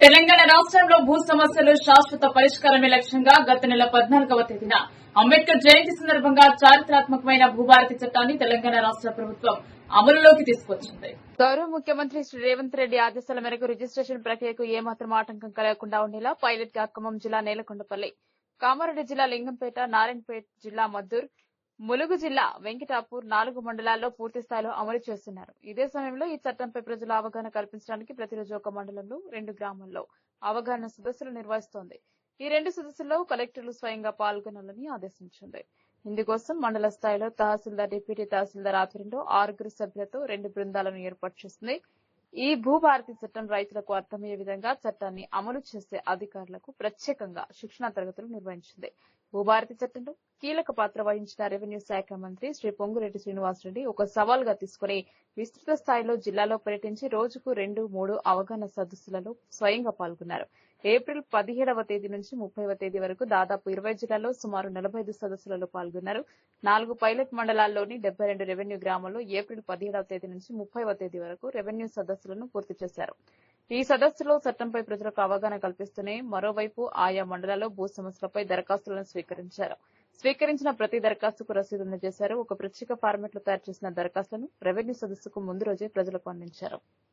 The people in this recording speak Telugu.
తెలంగాణ రాష్ట్రంలో భూ సమస్యలు శాశ్వత పరిష్కారమే లక్ష్యంగా గత నెల పద్నాలుగవ తేదీన అంబేద్కర్ జయంతి సందర్భంగా చారిత్రాత్మకమైన భూభారతి చట్టాన్ని తెలంగాణ రాష్ట ప్రభుత్వం అమలులోకి తీసుకొచ్చింది. గౌరవ ముఖ్యమంత్రి శ్రీ రేవంత్ రెడ్డి ఆదేశాల మేరకు రిజిస్ట్రేషన్ ప్రక్రియకు ఏమాత్రం ఆటంకం కలగకుండా ఉండేలా పైలట్గా ఖమ్మం జిల్లా నేలకొండపల్లి కామారెడ్డి జిల్లా లింగంపేట నారాయణపేట జిల్లా మద్దూర్ ములుగు జిల్లా వెంకటాపూర్ నాలుగు మండలాల్లో పూర్తి స్థాయిలో అమలు చేస్తున్నారు. ఇదే సమయంలో ఈ చట్టంపై ప్రజల అవగాహన కల్పించడానికి ప్రతిరోజు ఒక మండలంలో రెండు గ్రామాల్లో అవగాహన సదస్సులు నిర్వహిస్తోంది. ఈ రెండు సదస్సుల్లో కలెక్టర్లు స్వయంగా పాల్గొనాలని ఆదేశించింది. ఇందుకోసం మండల స్థాయిలో తహసీల్దార్ డిప్యూటీ తహసీల్దార్ ఆధ్వర్యంలో ఆరుగురు సభ్యులతో రెండు బృందాలను ఏర్పాటు చేసింది. ఈ భూభారతి చట్టం రైతులకు అర్థమయ్యే విధంగా చట్టాన్ని అమలు చేసే అధికారులకు ప్రత్యేకంగా శిక్షణా తరగతులు నిర్వహించింది. భూభారతి చట్టంలో కీలక పాత్ర వహించిన రెవెన్యూ శాఖ మంత్రి శ్రీ పొంగురెడ్డి శ్రీనివాసరెడ్డి ఒక సవాల్గా తీసుకుని విస్తృత స్థాయిలో జిల్లాలో పర్యటించి రోజుకు రెండు మూడు అవగాహన సదస్సులలో స్వయంగా పాల్గొన్నారు. ఏప్రిల్ పదిహేడవ తేదీ నుంచి ముప్పైవ తేదీ వరకు దాదాపు ఇరవై జిల్లాల్లో సుమారు నలభై ఐదు సదస్సులలో పాల్గొన్నారు. నాలుగు పైలట్ మండలాల్లోని డెబ్బై రెండు రెవెన్యూ గ్రామాల్లో ఏప్రిల్ పదిహేడవ తేదీ నుంచి ముప్పైవ తేదీ వరకు రెవెన్యూ సదస్సులను పూర్తి చేశారు. ఈ సదస్సులో చట్టంపై ప్రజలకు అవగాహన కల్పిస్తూనే మరోవైపు ఆయా మండలాల్లో భూ సమస్యలపై దరఖాస్తులను స్వీకరించారు. స్వీకరించిన ప్రతి దరఖాస్తుకు రసీదు అందజేశారు. ఒక ప్రత్యేక ఫార్మాట్లో తయారు చేసిన దరఖాస్తులను రెవెన్యూ సదస్సుకు ముందు రోజే ప్రజలకు అందించారు.